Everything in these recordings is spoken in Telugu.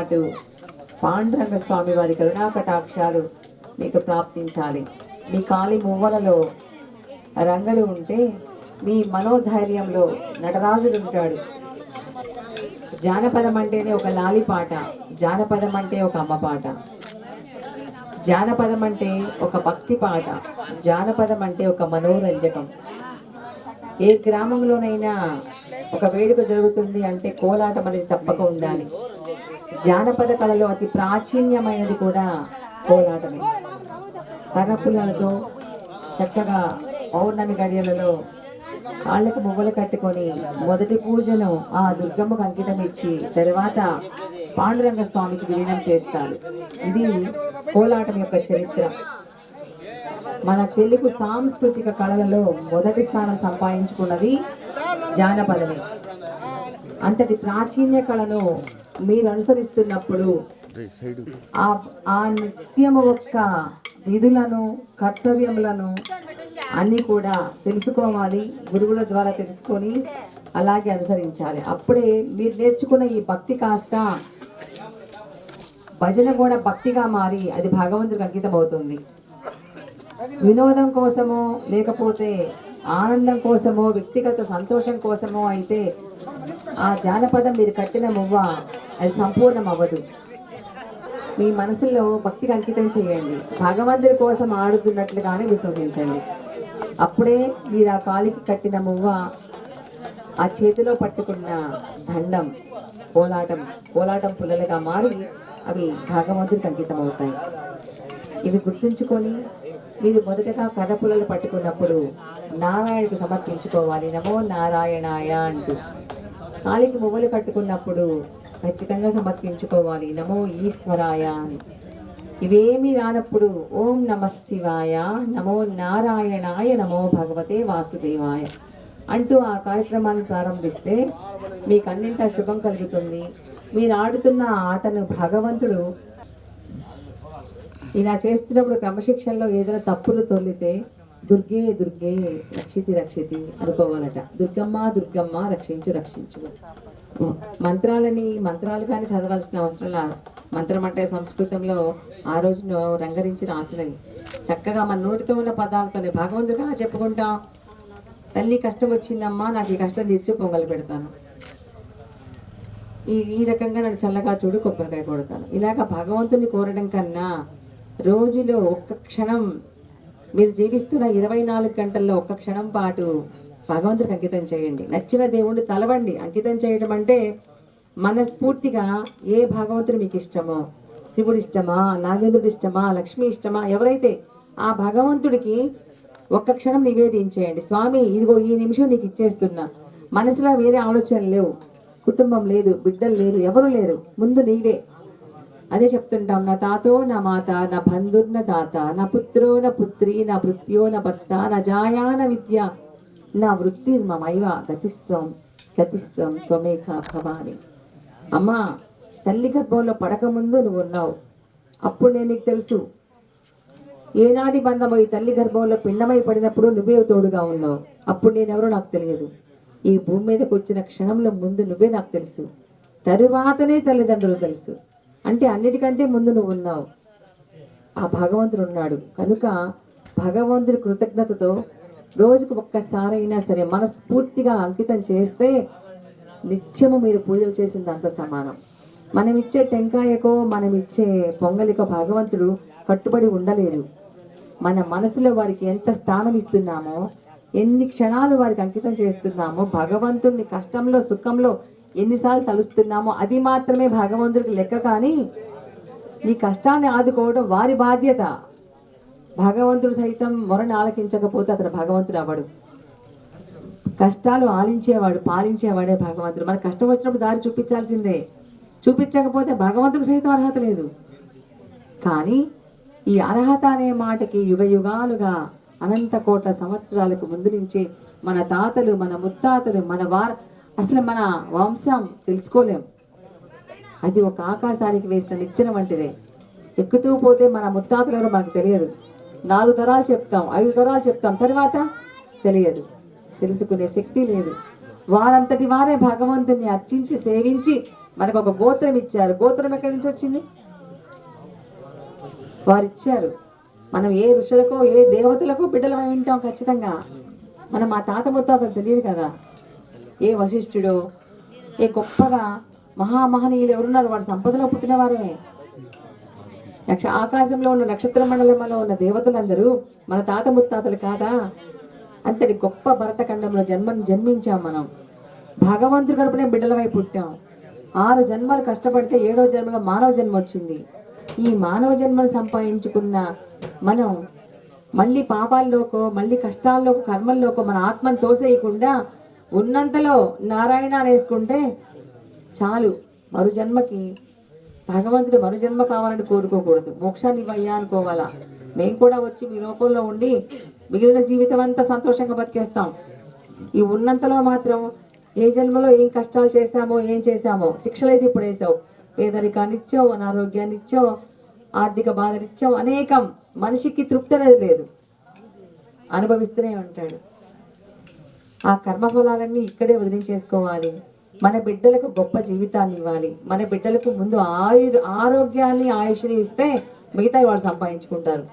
పాటు పాండురంగ స్వామి వారి కరుణా కటాక్షాలు మీకు ప్రాప్తించాలి. మీ కాలి మువ్వలలో రంగలు ఉంటే మీ మనోధైర్యంలో నటరాజుడు ఉంటాడు. జానపదం అంటేనే ఒక లాలి పాట జానపదం అంటే ఒక అమ్మ పాట. జానపదం అంటే ఒక భక్తి పాట జానపదం అంటే ఒక మనోరంజకం. ఏ గ్రామంలోనైనా ఒక వేడుక జరుగుతుంది అంటే కోలాటం అనేది తప్పక ఉండాలి. జానపద కళలో అతి ప్రాచీన్యమైనది కూడా కోలాటమే కర్రపుల్లలతో చక్కగా పౌర్ణమి గడియలలో కాళ్ళకు మువ్వలు కట్టుకొని మొదటి పూజను ఆ దుర్గమ్మకు అంకితం ఇచ్చి తర్వాత పాండురంగ స్వామికి విలీనం చేస్తారు. ఇది కోలాటం యొక్క చరిత్ర. మన తెలుగు సాంస్కృతిక కళలలో మొదటి స్థానం సంపాదించుకున్నది జానపదమే. అంతటి ప్రాచీన కళను మీరు అనుసరిస్తున్నప్పుడు ఆ ఆ నృత్యము యొక్క విధులను కర్తవ్యములను అన్నీ కూడా తెలుసుకోవాలి గురువుల ద్వారా తెలుసుకొని అలాగే అనుసరించాలి. అప్పుడే మీరు నేర్చుకున్న ఈ భక్తి కాస్త భజన కూడా భక్తిగా మారి అది భగవంతుడికి అంకితం అవుతుంది వినోదం కోసమో లేకపోతే ఆనందం కోసమో వ్యక్తిగత సంతోషం కోసమో అయితే ఆ జానపదం మీరు కట్టిన మువ్వ అది సంపూర్ణం అవ్వదు మీ మనసులో భక్తికి అంకితం చేయండి. భగవంతుడి కోసం ఆడుతున్నట్లుగానే విశ్వసించండి. అప్పుడే మీరు ఆ కాలికి కట్టిన మువ్వ ఆ చేతిలో పట్టుకున్న దండం కోలాటం కోలాటం పుల్లలుగా మారి అవి భగవంతుడికి అంకితం అవుతాయి ఇవి గుర్తుంచుకొని మీరు మొదటగా కథ పుల్లలు పట్టుకున్నప్పుడు నారాయణకు సమర్పించుకోవాలి. నమో నారాయణాయ అంటూ. కాలికి మువ్వలు కట్టుకున్నప్పుడు ఖచ్చితంగా సమర్పించుకోవాలి. నమో ఈశ్వరాయ అని. ఇవేమీ రానప్పుడు ఓం నమ శివాయ నమో నారాయణాయ నమో భగవతే వాసుదేవాయ అంటూ ఆ కార్యక్రమాన్ని ప్రారంభిస్తే మీకు శుభం కలుగుతుంది. మీరు ఆడుతున్న ఆటను భగవంతుడు ఇలా చేస్తున్నప్పుడు క్రమశిక్షణలో ఏదైనా తప్పులు తొలితే దుర్గే దుర్గే రక్షితి రక్షితి అనుకోవాలట. దుర్గమ్మ దుర్గమ్మ రక్షించు రక్షించు. మంత్రాలని మంత్రాలు కానీ చదవాల్సిన అవసరం లేదు మంత్రం అంటే సంస్కృతంలో ఆ రోజున రంగరించి రాసినవి చక్కగా మన నోటితో ఉన్న పదాలతోనే భగవంతుగా చెప్పుకుంటాం. తల్లి కష్టం వచ్చిందమ్మా నాకు ఈ కష్టం తీర్చి పొంగల్ పెడతాను. ఈ ఈ రకంగా నన్ను చల్లగా చూడు కొబ్బరికాయ కొడతాను. ఇలాగ భగవంతుని కోరడం కన్నా రోజులో ఒక్క క్షణం మీరు జీవిస్తున్న ఇరవై నాలుగు గంటల్లో ఒక్క క్షణం పాటు భగవంతుడికి అంకితం చేయండి. నచ్చిన దేవుణ్ణి తలవండి. అంకితం చేయడం అంటే మనస్ఫూర్తిగా ఏ భగవంతుడు మీకు ఇష్టమో శివుడు ఇష్టమా నాగేంద్రుడు ఇష్టమా లక్ష్మి ఇష్టమా ఎవరైతే ఆ భగవంతుడికి ఒక్క క్షణం నివేదించేయండి. స్వామి ఇదిగో ఈ నిమిషం నీకు ఇచ్చేస్తున్నా. మనసులో వేరే ఆలోచనలు లేవు. కుటుంబం లేదు బిడ్డలు లేరు ఎవరు లేరు. ముందు నీవే. అదే చెప్తుంటాం నా తాతో నా మాత నా బంధుర్న తాత నా పుత్రో నా పుత్రి నా భృత్యో నా భర్త నా జాయా నా విద్య నా వృత్తి మమైవ గతిస్తాం గతిస్తాం త్వమేక భవాని. అమ్మా తల్లి గర్భంలో పడకముందు నువ్వు ఉన్నావు అప్పుడు నేను నీకు తెలుసు. ఏనాటి బంధమో ఈ తల్లి గర్భంలో పిండమై పడినప్పుడు నువ్వే తోడుగా ఉన్నావు. అప్పుడు నేనెవరో నాకు తెలియదు. ఈ భూమి మీదకి వచ్చిన క్షణంలో ముందు నువ్వే నాకు తెలుసు. తరువాతనే తల్లిదండ్రులు తెలుసు. అంటే అన్నిటికంటే ముందు నువ్వు ఉన్నావు. ఆ భగవంతుడు ఉన్నాడు. కనుక భగవంతుడి కృతజ్ఞతతో రోజుకు ఒక్కసారైనా సరే మనస్ఫూర్తిగా అంకితం చేస్తే నిత్యము మీరు పూజలు చేసిన దాంతో సమానం. మనం ఇచ్చే టెంకాయకో మనం ఇచ్చే పొంగలికో భగవంతుడు కట్టుబడి ఉండలేదు మన మనసులో వారికి ఎంత స్థానం ఇస్తున్నామో ఎన్ని క్షణాలు వారికి అంకితం చేస్తున్నామో భగవంతుడిని కష్టంలో సుఖంలో ఎన్నిసార్లు తలుస్తున్నామో అది మాత్రమే భగవంతుడికి లెక్క కానీ నీ కష్టాన్ని ఆదుకోవడం వారి బాధ్యత. భగవంతుడు సైతం మొరని ఆలకించకపోతే అతను భగవంతుడు అవ్వడు. కష్టాలు ఆలించేవాడు పాలించేవాడే భగవంతుడు. మన కష్టం వచ్చినప్పుడు దారి చూపించాల్సిందే. చూపించకపోతే భగవంతుడు సైతం అర్హత లేదు. కానీ ఈ అర్హత అనే మాటకి యుగ యుగాలుగా అనంత కోట్ల సంవత్సరాలకు ముందు నుంచే మన తాతలు మన ముత్తాతలు మన వార అసలు మన వంశం తెలుసుకోలేం. అది ఒక ఆకాశానికి వేసిన నిచ్చెన వంటిదే. ఎక్కుతూ పోతే మన ముత్తాతలు ఎవరో మనకు తెలియదు. నాలుగు తరాలు చెప్తాం ఐదు తరాలు చెప్తాం తర్వాత తెలియదు. తెలుసుకునే శక్తి లేదు. వారంతటి వారే భగవంతుని అర్చించి సేవించి మనకు ఒక గోత్రం ఇచ్చారు. గోత్రం ఎక్కడి నుంచి వచ్చింది? వారు ఇచ్చారు మనం ఏ ఋషులకో ఏ దేవతలకో బిడ్డలమై ఉంటాం ఖచ్చితంగా. మనం మా తాత ముత్తాతలు తెలియదు కదా. ఏ వశిష్ఠుడో ఏ గొప్పగా మహామహనీయులు ఎవరున్నారు? వాడు సంపదలో పుట్టిన వారే నక్ష ఆకాశంలో ఉన్న నక్షత్ర మండలంలో ఉన్న దేవతలందరూ మన తాత ముత్తాతలు కాదా? అంతటి గొప్ప భరతఖండంలో జన్మ జన్మించాం మనం. భగవంతుడు గడుపునే బిడ్డలమై పుట్టాం. ఆరు జన్మలు కష్టపడితే ఏడో జన్మలో మానవ జన్మ వచ్చింది. ఈ మానవ జన్మను సంపాదించుకున్న మనం మళ్ళీ పాపాల్లోకో మళ్ళీ కష్టాల్లోకో కర్మల్లోకో మన ఆత్మను తోసేయకుండా ఉన్నంతలో నారాయణ అనేసుకుంటే చాలు మరు జన్మకి భగవంతుడు మరు జన్మ కావాలని కోరుకోకూడదు. మోక్షాన్ని ఇవ్వయ్యా అనుకోవాలా? మేము కూడా వచ్చి మీ లోపంలో ఉండి మిగిలిన జీవితం అంతా సంతోషంగా బతికేస్తాం. ఈ ఉన్నంతలో మాత్రం ఏ జన్మలో ఏం కష్టాలు చేశామో ఏం చేశామో శిక్షలు అయితే ఇప్పుడు వేసావు పేదరికాన్ని ఇచ్చావు అనారోగ్యాన్ని ఇచ్చావు ఆర్థిక బాధలు ఇచ్చావు అనేకం మనిషికి తృప్తి అనేది లేదు. అనుభవిస్తూనే ఉంటాడు. ఆ కర్మఫలాలన్నీ ఇక్కడే వదిలించేసుకోవాలి. మన బిడ్డలకు గొప్ప జీవితాన్ని ఇవ్వాలి. మన బిడ్డలకు ముందు ఆయు ఆరోగ్యాన్ని ఆయుష్ని ఇస్తే మిగతా వాళ్ళు సంపాదించుకుంటారు.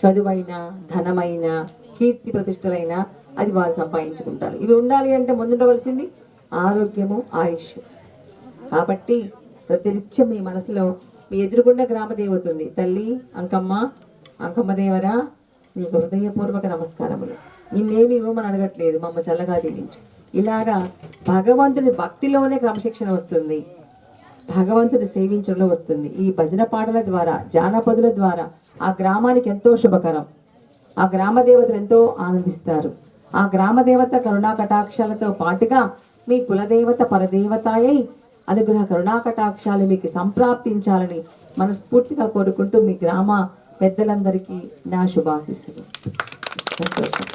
చదువైనా ధనమైన కీర్తి ప్రతిష్టలైనా అది వాళ్ళు సంపాదించుకుంటారు. ఇవి ఉండాలి అంటే ముందుండవలసింది ఆరోగ్యము ఆయుష్. కాబట్టి ప్రతినిత్యం మీ మనసులో మీ ఎదురుగుండా గ్రామదేవతుంది. ఉంది తల్లి అంకమ్మ అంకమ్మ దేవరా నీకు హృదయపూర్వక నమస్కారములు. నిన్నేమి ఇవ్వమని అడగట్లేదు మమ్మ చల్లగా దీవించు ఇలాగా భగవంతుని భక్తిలోనే క్రమశిక్షణ వస్తుంది. భగవంతుని సేవించడంలో వస్తుంది. ఈ భజన పాటల ద్వారా జానపదుల ద్వారా ఆ గ్రామానికి ఎంతో శుభకరం. ఆ గ్రామ దేవతలు ఎంతో ఆనందిస్తారు. ఆ గ్రామ దేవత కరుణా కటాక్షాలతో పాటుగా మీ కులదేవత పరదేవతాయై అనుగ్రహ కరుణా కటాక్షాలు మీకు సంప్రాప్తించాలని మనస్ఫూర్తిగా కోరుకుంటూ మీ గ్రామ పెద్దలందరికీ నా శుభాశిస్సులు. సంతోషం.